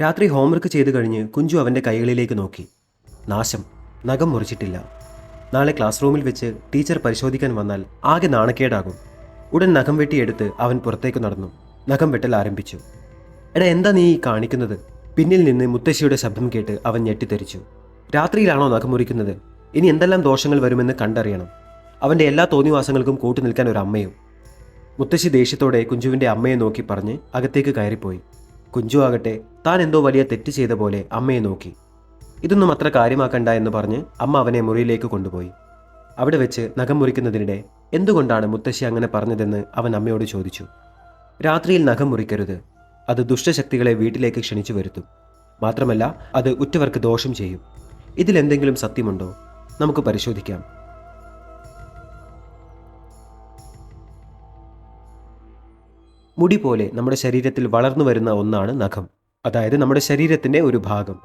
രാത്രി ഹോംവർക്ക് ചെയ്തു കഴിഞ്ഞ് കുഞ്ചു അവന്റെ കൈകളിലേക്ക് നോക്കി. നാശം. നഖം മുറിച്ചിട്ടില്ല. നാളെ ക്ലാസ് റൂമിൽ വെച്ച് ടീച്ചർ പരിശോധിക്കാൻ വന്നാൽ ആകെ നാണക്കേടാകും. ഉടൻ നഖം വെട്ടിയെടുത്ത് അവൻ പുറത്തേക്ക് നടന്നു. നഖം വെട്ടൽ ആരംഭിച്ചു. എടാ എന്താ നീ കാണിക്കുന്നത്? പിന്നിൽ നിന്ന് മുത്തശ്ശിയുടെ ശബ്ദം കേട്ട് അവൻ ഞെട്ടിത്തെറിച്ചു. രാത്രിയിലാണോ നഖം മുറിക്കുന്നത്? ഇനി എന്തെല്ലാം ദോഷങ്ങൾ വരുമെന്ന് കണ്ടറിയണം. അവന്റെ എല്ലാ തോന്നിവാസങ്ങൾക്കും കൂട്ടു നിൽക്കാൻ ഒരു അമ്മയും. മുത്തശ്ശി ദേഷ്യത്തോടെ കുഞ്ചുവിന്റെ അമ്മയെ നോക്കി പറഞ്ഞ് അകത്തേക്ക് കയറിപ്പോയി. കുഞ്ചു ആകട്ടെ താൻ എന്തോ വലിയ തെറ്റ് ചെയ്ത പോലെ അമ്മയെ നോക്കി. ഇതൊന്നും അത്ര കാര്യമാക്കണ്ട എന്ന് പറഞ്ഞ് അമ്മ അവനെ മുറിയിലേക്ക് കൊണ്ടുപോയി. അവിടെ വെച്ച് നഖം മുറിക്കുന്നതിനിടെ എന്തുകൊണ്ടാണ് മുത്തശ്ശി അങ്ങനെ പറഞ്ഞതെന്ന് അവൻ അമ്മയോട് ചോദിച്ചു. രാത്രിയിൽ നഖം മുറിക്കരുത്. അത് ദുഷ്ടശക്തികളെ വീട്ടിലേക്ക് ക്ഷണിച്ചു വരുത്തും. മാത്രമല്ല അത് ഉറ്റവർക്ക് ദോഷം ചെയ്യും. ഇതിലെന്തെങ്കിലും സത്യമുണ്ടോ? നമുക്ക് പരിശോധിക്കാം. മുടി പോലെ നമ്മുടെ ശരീരത്തിൽ വളർന്നു വരുന്ന ഒന്നാണ് നഖം. അതായത് നമ്മുടെ ശരീരത്തിന്റെ ഒരു ഭാഗം.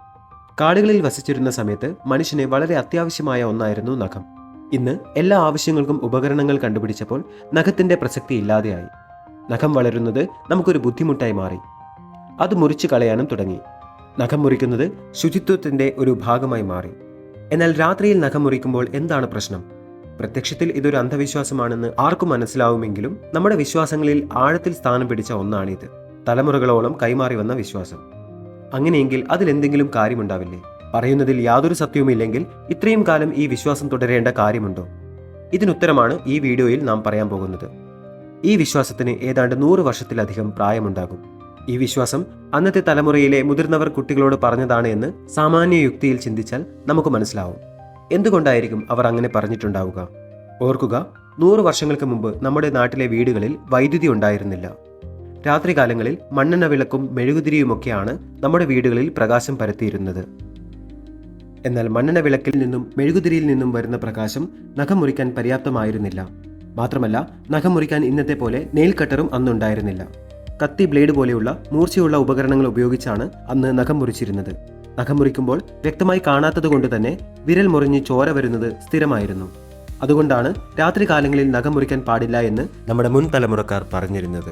കാടുകളിൽ വസിച്ചിരുന്ന സമയത്ത് മനുഷ്യന് വളരെ അത്യാവശ്യമായ ഒന്നായിരുന്നു നഖം. ഇന്ന് എല്ലാ ആവശ്യങ്ങൾക്കും ഉപകരണങ്ങൾ കണ്ടുപിടിച്ചപ്പോൾ നഖത്തിന്റെ പ്രസക്തി ഇല്ലാതെയായി. നഖം വളരുന്നത് നമുക്കൊരു ബുദ്ധിമുട്ടായി മാറി. അത് മുറിച്ചു കളയാനും തുടങ്ങി. നഖം മുറിക്കുന്നത് ശുചിത്വത്തിന്റെ ഒരു ഭാഗമായി മാറി. എന്നാൽ രാത്രിയിൽ നഖം മുറിക്കുമ്പോൾ എന്താണ് പ്രശ്നം? പ്രത്യക്ഷത്തിൽ ഇതൊരു അന്ധവിശ്വാസമാണെന്ന് ആർക്കും മനസ്സിലാവുമെങ്കിലും നമ്മുടെ വിശ്വാസങ്ങളിൽ ആഴത്തിൽ സ്ഥാനം പിടിച്ച ഒന്നാണിത്. തലമുറകളോളം കൈമാറി വന്ന വിശ്വാസം. അങ്ങനെയെങ്കിൽ അതിലെന്തെങ്കിലും കാര്യമുണ്ടാവില്ലേ? പറയുന്നതിൽ യാതൊരു സത്യവുമില്ലെങ്കിൽ ഇത്രയും കാലം ഈ വിശ്വാസം തുടരേണ്ട കാര്യമുണ്ടോ? ഇതിനുത്തരമാണ് ഈ വീഡിയോയിൽ നാം പറയാൻ പോകുന്നത്. ഈ വിശ്വാസത്തിന് ഏതാണ്ട് നൂറ് വർഷത്തിലധികം പ്രായമുണ്ടാകും. ഈ വിശ്വാസം അന്നത്തെ തലമുറയിലെ മുതിർന്നവർ കുട്ടികളോട് പറഞ്ഞതാണ് എന്ന് സാമാന്യ യുക്തിയിൽ ചിന്തിച്ചാൽ നമുക്ക് മനസ്സിലാവും. എന്തുകൊണ്ടായിരിക്കും അവർ അങ്ങനെ പറഞ്ഞിട്ടുണ്ടാവുക? ഓർക്കുക നൂറ് വർഷങ്ങൾക്ക് മുമ്പ് നമ്മുടെ നാട്ടിലെ വീടുകളിൽ വൈദ്യുതി ഉണ്ടായിരുന്നില്ല. രാത്രികാലങ്ങളിൽ മണ്ണെണ്ണ വിളക്കും മെഴുകുതിരിയുമൊക്കെയാണ് നമ്മുടെ വീടുകളിൽ പ്രകാശം പരത്തിയിരുന്നത്. എന്നാൽ മണ്ണെണ്ണ വിളക്കിൽ നിന്നും മെഴുകുതിരിയിൽ നിന്നും വരുന്ന പ്രകാശം നഖം മുറിക്കാൻ പര്യാപ്തമായിരുന്നില്ല. മാത്രമല്ല നഖം മുറിക്കാൻ ഇന്നത്തെ പോലെ നെയിൽ കട്ടറും അന്നുണ്ടായിരുന്നില്ല. കത്തി ബ്ലേഡ് പോലെയുള്ള മൂർച്ചയുള്ള ഉപകരണങ്ങൾ ഉപയോഗിച്ചാണ് അന്ന് നഖം മുറിച്ചിരുന്നത്. നഖം മുറിക്കുമ്പോൾ വ്യക്തമായി കാണാത്തത് കൊണ്ട് തന്നെ വിരൽ മുറിഞ്ഞ് ചോര വരുന്നത് സ്ഥിരമായിരുന്നു. അതുകൊണ്ടാണ് രാത്രി കാലങ്ങളിൽ നഖം മുറിക്കാൻ പാടില്ല എന്ന് നമ്മുടെ മുൻ തലമുറക്കാർ പറഞ്ഞിരുന്നത്.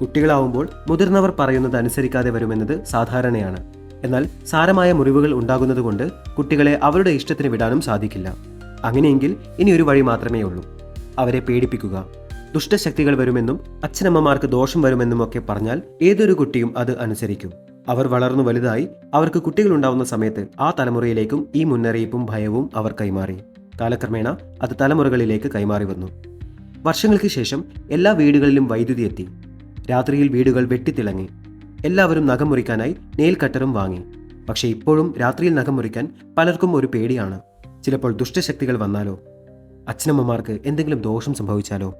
കുട്ടികളാവുമ്പോൾ മുതിർന്നവർ പറയുന്നത് അനുസരിക്കാതെ വരുമെന്നത് സാധാരണയാണ്. എന്നാൽ സാരമായ മുറിവുകൾ ഉണ്ടാകുന്നതുകൊണ്ട് കുട്ടികളെ അവരുടെ ഇഷ്ടത്തിന് വിടാനും സാധിക്കില്ല. അങ്ങനെയെങ്കിൽ ഇനി ഒരു വഴി മാത്രമേ ഉള്ളൂ. അവരെ പേടിപ്പിക്കുക. ദുഷ്ടശക്തികൾ വരുമെന്നും അച്ഛനമ്മമാർക്ക് ദോഷം വരുമെന്നും ഒക്കെ പറഞ്ഞാൽ ഏതൊരു കുട്ടിയും അത് അനുസരിക്കും. അവർ വളർന്നു വലുതായി അവർക്ക് കുട്ടികൾ ഉണ്ടാവുന്ന സമയത്ത് ആ തലമുറയിലേക്കും ഈ മുന്നറിയിപ്പും ഭയവും അവർ കൈമാറി. കാലക്രമേണ അത് തലമുറകളിലേക്ക് കൈമാറി വന്നു. വർഷങ്ങൾക്ക് ശേഷം എല്ലാ വീടുകളിലും വൈദ്യുതി എത്തി. രാത്രിയിൽ വീടുകൾ വെട്ടിത്തിളങ്ങി. എല്ലാവരും നഖം മുറിക്കാനായി നെയിൽ കട്ടറും വാങ്ങി. പക്ഷേ ഇപ്പോഴും രാത്രിയിൽ നഖം മുറിക്കാൻ പലർക്കും ഒരു പേടിയാണ്. ചിലപ്പോൾ ദുഷ്ടശക്തികൾ വന്നാലോ? അച്ഛനമ്മമാർക്ക് എന്തെങ്കിലും ദോഷം സംഭവിച്ചാലോ?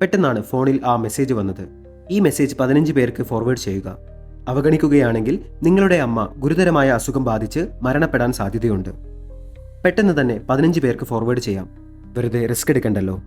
പെട്ടെന്നാണ് ഫോണിൽ ആ മെസ്സേജ് വന്നത്. ഈ മെസ്സേജ് പതിനഞ്ച് പേർക്ക് ഫോർവേഡ് ചെയ്യുക. അവഗണിക്കുകയാണെങ്കിൽ നിങ്ങളുടെ അമ്മ ഗുരുതരമായ അസുഖം ബാധിച്ച് മരണപ്പെടാൻ സാധ്യതയുണ്ട്. പെട്ടെന്ന് തന്നെ പതിനഞ്ച് പേർക്ക് ഫോർവേഡ് ചെയ്യാം. വെറുതെ റിസ്ക് എടുക്കണ്ടല്ലോ.